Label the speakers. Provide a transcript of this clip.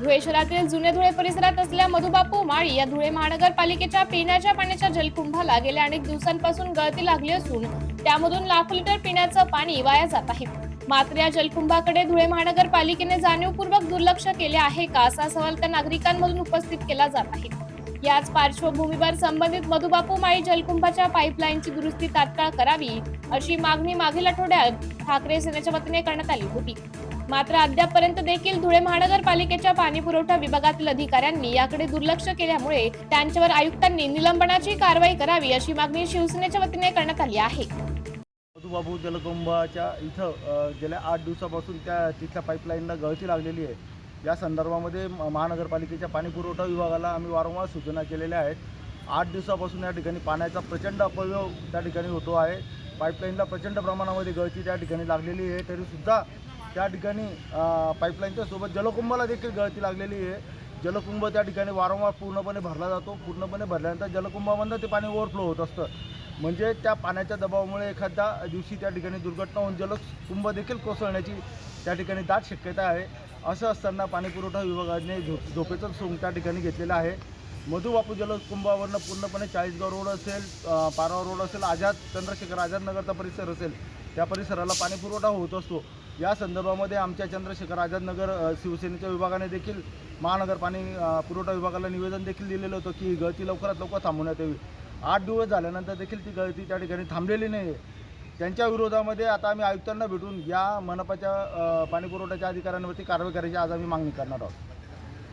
Speaker 1: धुळे शहरातील जुने धुळे परिसरात असलेल्या मधुबापू माळी या धुळे महानगरपालिकेच्या पिण्याच्या पाण्याच्या जलकुंभाला गेल्या अनेक दिवसांपासून गळती लागली असून त्यामधून लाखो लिटर पिण्याचं पाणी वाया जात आहे. मात्र या जलकुंभाकडे धुळे महानगरपालिकेने जाणीवपूर्वक दुर्लक्ष केले आहे का असा सवाल त्या नागरिकांमधून उपस्थित केला जात आहे. याच पार्श्वभूमीवर संबंधित मधुबापू माळी जलकुंभाच्या पाईपलाईनची दुरुस्ती तात्काळ करावी अशी मागणी मागील आठवड्यात ठाकरे सेनेच्या वतीने करण्यात आली होती. मात्र अद्यापपर्यंत देखील धुळे महानगरपालिकेच्या पाणी पुरवठा विभागातील अधिकाऱ्यांनी याकडे दुर्लक्ष केल्यामुळे त्यांच्यावर आयुक्तांनी निलंबनाची कारवाई करावी अशी मागणी शिवसेनेच्या वतीने करण्यात आली आहे.
Speaker 2: मधुबाबू जलकुंभाच्या इथं गेल्या आठ दिवसापासून त्या तिथल्या पाईपलाईनला गळती लागलेली आहे. या संदर्भामध्ये म- महानगरपालिकेच्या पाणीपुरवठा विभागाला आम्ही वारंवार सूचना केलेल्या आहेत. आठ दिवसापासून या ठिकाणी पाण्याचा प्रचंड अपव्यय त्या ठिकाणी होतो आहे. पाईपलाईनला प्रचंड प्रमाणामध्ये गळती त्या ठिकाणी लागलेली आहे. तरीसुद्धा त्या ठिकाणी पाईपलाईनच्या सोबत जलकुंभाला देखील गळती लागलेली आहे. जलकुंभ त्या ठिकाणी वारंवार पूर्णपणे भरला जातो. पूर्णपणे भरल्यानंतर जलकुंभामधनं ते पाणी ओव्हरफ्लो होत असतं. म्हणजे त्या पाण्याच्या दबावामुळे एखाद्या दिवशी त्या ठिकाणी दुर्घटना होऊन जलकुंभ देखील कोसळण्याची त्या ठिकाणी दाट शक्यता आहे. असं असताना पाणीपुरवठा विभागाने झो झोपेचं सोंग त्या ठिकाणी घेतलेलं आहे. मधुबापू जलकुंभावरनं पूर्णपणे चाळीसगाव रोड असेल पारवा रोड असेल आझाद चंद्रशेखर आझाद नगरचा परिसर असेल त्या परिसराला पाणीपुरवठा होत असतो. या संदर्भामध्ये आमच्या चंद्रशेखर आझाद नगर शिवसेनेच्या विभागाने देखील महानगर पाणी पुरवठा विभागाला निवेदन देखील दिलेलं होतं की ही गळती लवकरात लवकर थांबवण्यात यावी. आठ दिवस झाल्यानंतर देखील ती गळती त्या ठिकाणी थांबलेली नाही आहे त्यांच्या विरोधामध्ये आता आम्ही आयुक्तांना भेटून या मनपाच्या पाणीपुरवठ्याच्या अधिकाऱ्यांवरती कारवाई करायची आज आम्ही मागणी करणार आहोत.